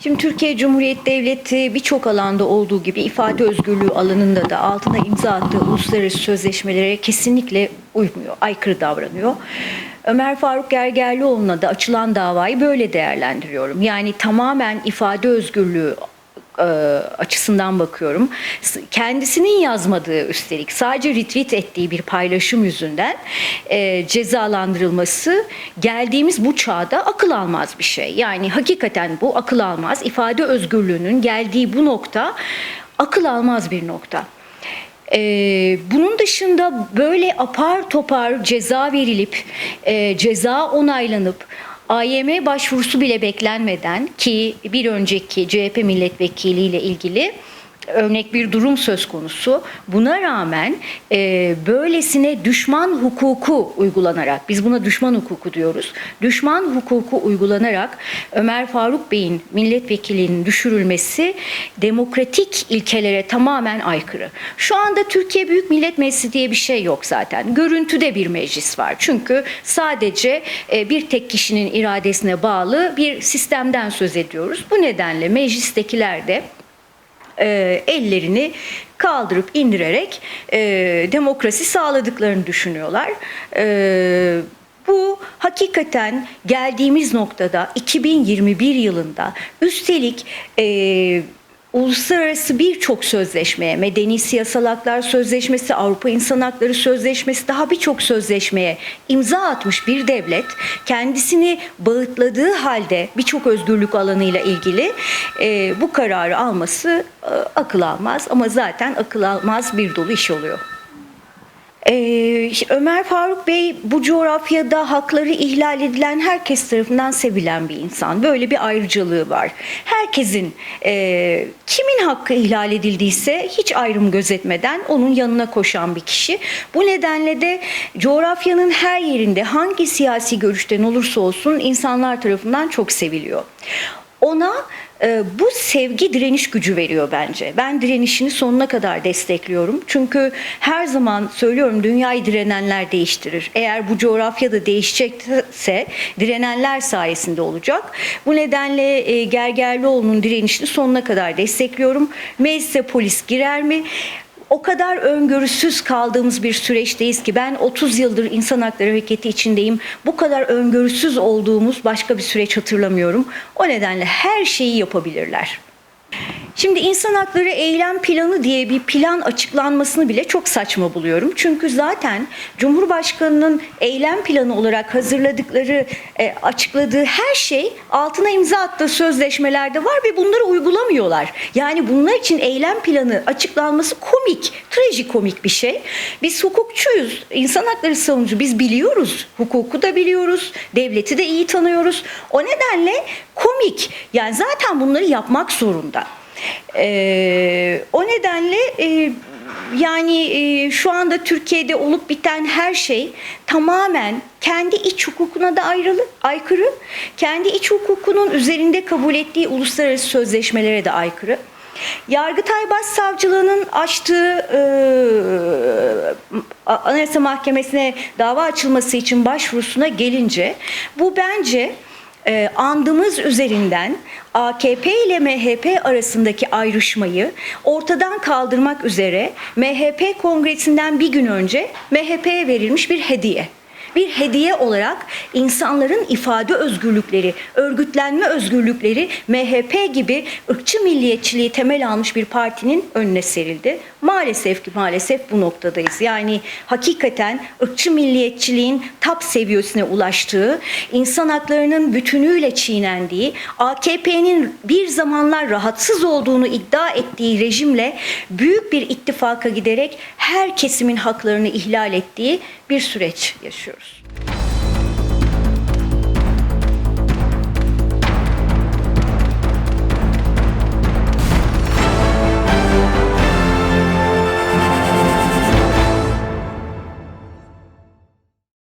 Şimdi Türkiye Cumhuriyeti Devleti birçok alanda olduğu gibi ifade özgürlüğü alanında da altına imza attığı uluslararası sözleşmelere kesinlikle uymuyor, aykırı davranıyor. Ömer Faruk Gergerlioğlu'na da açılan davayı böyle değerlendiriyorum. Yani tamamen ifade özgürlüğü e, açısından bakıyorum. Kendisinin yazmadığı üstelik sadece retweet ettiği bir paylaşım yüzünden e, cezalandırılması geldiğimiz bu çağda akıl almaz bir şey. Yani hakikaten bu akıl almaz. İfade özgürlüğünün geldiği bu nokta akıl almaz bir nokta. Ee, bunun dışında böyle apar topar ceza verilip e, ceza onaylanıp AYM başvurusu bile beklenmeden ki bir önceki CHP milletvekiliyle ilgili örnek bir durum söz konusu. Buna rağmen e, böylesine düşman hukuku uygulanarak, biz buna düşman hukuku diyoruz. Düşman hukuku uygulanarak Ömer Faruk Bey'in milletvekilliğinin düşürülmesi demokratik ilkelere tamamen aykırı. Şu anda Türkiye Büyük Millet Meclisi diye bir şey yok zaten. Görüntüde bir meclis var. Çünkü sadece e, bir tek kişinin iradesine bağlı bir sistemden söz ediyoruz. Bu nedenle meclistekiler de e, ellerini kaldırıp indirerek e, demokrasi sağladıklarını düşünüyorlar. E, bu hakikaten geldiğimiz noktada 2021 yılında üstelik e, uluslararası birçok sözleşmeye, Medeni Siyasal Haklar Sözleşmesi, Avrupa İnsan Hakları Sözleşmesi daha birçok sözleşmeye imza atmış bir devlet kendisini bağıtladığı halde birçok özgürlük alanıyla ilgili e, bu kararı alması e, akıl almaz ama zaten akıl almaz bir dolu iş oluyor. Ee, Ömer Faruk Bey bu coğrafyada hakları ihlal edilen herkes tarafından sevilen bir insan. Böyle bir ayrıcalığı var. Herkesin e, kimin hakkı ihlal edildiyse hiç ayrım gözetmeden onun yanına koşan bir kişi. Bu nedenle de coğrafyanın her yerinde hangi siyasi görüşten olursa olsun insanlar tarafından çok seviliyor. Ona e, bu sevgi direniş gücü veriyor bence. Ben direnişini sonuna kadar destekliyorum. Çünkü her zaman söylüyorum dünyayı direnenler değiştirir. Eğer bu coğrafyada değişecekse direnenler sayesinde olacak. Bu nedenle e, Gergerlioğlu'nun direnişini sonuna kadar destekliyorum. Meclise polis girer mi? O kadar öngörüsüz kaldığımız bir süreçteyiz ki ben 30 yıldır insan hakları hareketi içindeyim. Bu kadar öngörüsüz olduğumuz başka bir süreç hatırlamıyorum. O nedenle her şeyi yapabilirler. Şimdi insan hakları eylem planı diye bir plan açıklanmasını bile çok saçma buluyorum. Çünkü zaten Cumhurbaşkanı'nın eylem planı olarak hazırladıkları, e, açıkladığı her şey altına imza attığı sözleşmelerde var ve bunları uygulamıyorlar. Yani bunlar için eylem planı açıklanması komik, trajikomik bir şey. Biz hukukçuyuz, insan hakları savunucu, biz biliyoruz. Hukuku da biliyoruz, devleti de iyi tanıyoruz. O nedenle komik. Yani zaten bunları yapmak zorunda. Ee, o nedenle e, yani e, şu anda Türkiye'de olup biten her şey tamamen kendi iç hukukuna da ayrılı, aykırı, kendi iç hukukunun üzerinde kabul ettiği uluslararası sözleşmelere de aykırı. Yargıtay Başsavcılığı'nın açtığı e, Anayasa Mahkemesi'ne dava açılması için başvurusuna gelince bu bence e, andımız üzerinden AKP ile MHP arasındaki ayrışmayı ortadan kaldırmak üzere MHP kongresinden bir gün önce MHP'ye verilmiş bir hediye bir hediye olarak insanların ifade özgürlükleri, örgütlenme özgürlükleri MHP gibi ırkçı milliyetçiliği temel almış bir partinin önüne serildi. Maalesef ki maalesef bu noktadayız. Yani hakikaten ırkçı milliyetçiliğin tap seviyesine ulaştığı, insan haklarının bütünüyle çiğnendiği, AKP'nin bir zamanlar rahatsız olduğunu iddia ettiği rejimle büyük bir ittifaka giderek her kesimin haklarını ihlal ettiği bir süreç yaşıyoruz.